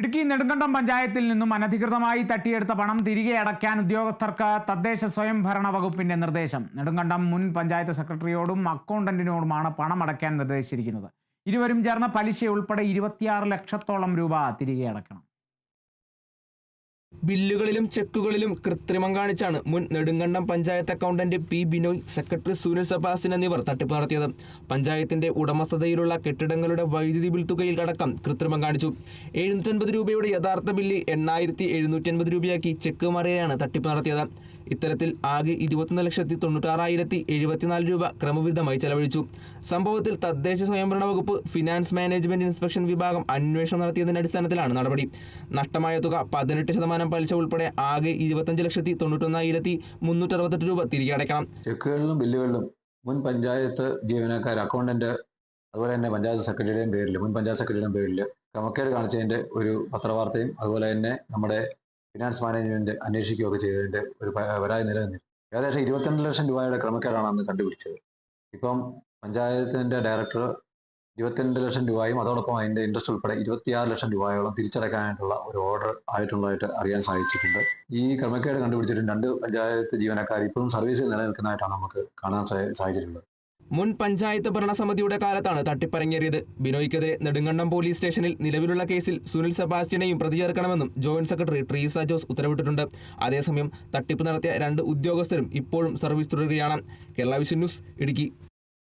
ഇടുക്കി നെടുങ്കണ്ടം പഞ്ചായത്തിൽ നിന്നും അനധികൃതമായി തട്ടിയെടുത്ത പണം തിരികെ അടയ്ക്കാൻ ഉദ്യോഗസ്ഥർക്ക് തദ്ദേശ സ്വയംഭരണ വകുപ്പിന്റെ നിർദ്ദേശം. നെടുങ്കണ്ടം മുൻ പഞ്ചായത്ത് സെക്രട്ടറിയോടും അക്കൗണ്ടന്റിനോടുമാണ് പണം അടയ്ക്കാൻ നിർദ്ദേശിച്ചിരിക്കുന്നത്. ഇരുവരും ചേർന്ന പലിശ ഉൾപ്പെടെ ഇരുപത്തിയാറ് ലക്ഷത്തോളം രൂപ തിരികെ അടയ്ക്കണം. ബില്ലുകളിലും ചെക്കുകളിലും കൃത്രിമം കാണിച്ചാണ് മുൻ Nedumkandam panchayat accountant P Binoy secretary Sunil Sebastian എന്നിവർ തട്ടിപ്പ് നടത്തിയത് പഞ്ചായത്തിന്റെ ഉടമസ്ഥതയിലുള്ള കെട്ടിടങ്ങളുടെ വൈദ്യുതി ബിൽ തുകയിൽ അടക്കം കൃത്രിമം കാണിച്ചു. എഴുന്നൂറ്റൻപത് രൂപയുടെ യഥാർത്ഥ ബില്ല് എണ്ണായിരത്തി എഴുന്നൂറ്റി അൻപത് രൂപയാക്കി ചെക്ക് മറിയാണ് തട്ടിപ്പ് നടത്തിയത് ഇത്തരത്തിൽ ആകെ ഇരുപത്തൊന്ന് ലക്ഷത്തി തൊണ്ണൂറ്റാറായിരത്തി എഴുപത്തിനാല് രൂപ ക്രമവിധമായി ചെലവഴിച്ചു. സംഭവത്തിൽ തദ്ദേശ സ്വയംഭരണ വകുപ്പ് ഫിനാൻസ് മാനേജ്മെന്റ് ഇൻസ്പെക്ഷൻ വിഭാഗം അന്വേഷണം നടത്തിയതിന്റെ അടിസ്ഥാനത്തിലാണ് നടപടി. നഷ്ടമായ തുക പതിനെട്ട് ശതമാനം പലിശ ഉൾപ്പെടെ ആകെ ഇരുപത്തഞ്ച് ലക്ഷത്തി തൊണ്ണൂറ്റൊന്നായിരത്തി മുന്നൂറ്ററുപത്തെട്ട് രൂപ തിരികെ അടയ്ക്കണം. ചെക്കുകളിലും ബില്ലുകളിലും മുൻ പഞ്ചായത്ത് ജീവനക്കാർ അക്കൗണ്ടന്റ് അതുപോലെ തന്നെ പഞ്ചായത്ത് സെക്രട്ടറിയുടെയും പേരിൽ മുൻ പഞ്ചായത്ത് സെക്രട്ടറിയുടെയും പേരിൽ ക്രമക്കേട് കാണിച്ചതിന്റെ ഒരു പത്രവാർത്തയും അതുപോലെ തന്നെ നമ്മുടെ ഫിനാൻസ് മാനേജ്മെന്റ് അന്വേഷിക്കുകയൊക്കെ ചെയ്തതിന്റെ ഒരു പരാതി നിലനിന്നിരുന്നു. ഏകദേശം ഇരുപത്തിരണ്ട് ലക്ഷം രൂപയുടെ ക്രമക്കേടാണ് അന്ന് കണ്ടുപിടിച്ചത്. ഇപ്പം പഞ്ചായത്തിന്റെ ഡയറക്ടർ ഇരുപത്തിരണ്ട് ലക്ഷം രൂപയും അതോടൊപ്പം അതിന്റെ ഇൻട്രസ്റ്റ് ഉൾപ്പെടെ ഇരുപത്തിയാറ് ലക്ഷം രൂപയോളം തിരിച്ചടക്കാനായിട്ടുള്ള ഒരു ഓർഡർ ആയിട്ടുള്ളതായിട്ട് അറിയാൻ സാധിച്ചിട്ടുണ്ട്. ഈ ക്രമക്കേട് കണ്ടുപിടിച്ചിട്ട് രണ്ട് പഞ്ചായത്ത് ജീവനക്കാർ ഇപ്പോഴും സർവീസിൽ നിലനിൽക്കുന്നതായിട്ടാണ് നമുക്ക് കാണാൻ സാധിച്ചിട്ടുള്ളത്. മുൻ പഞ്ചായത്ത് ഭരണസമിതിയുടെ കാലത്താണ് തട്ടിപ്പറങ്ങേറിയത് ബിനോയ്ക്കെതിരെ നെടുങ്കണ്ടം പോലീസ് സ്റ്റേഷനിൽ നിലവിലുള്ള കേസിൽ സുനിൽ സെബാസ്റ്റ്യനെയും പ്രതി ചേർക്കണമെന്നും ജോയിന്റ് സെക്രട്ടറി ട്രീസ ജോസ് ഉത്തരവിട്ടിട്ടുണ്ട്. അതേസമയം തട്ടിപ്പ് നടത്തിയ രണ്ട് ഉദ്യോഗസ്ഥരും ഇപ്പോഴും സർവീസ് തുടരുകയാണ്. Kerala vision news Idukki.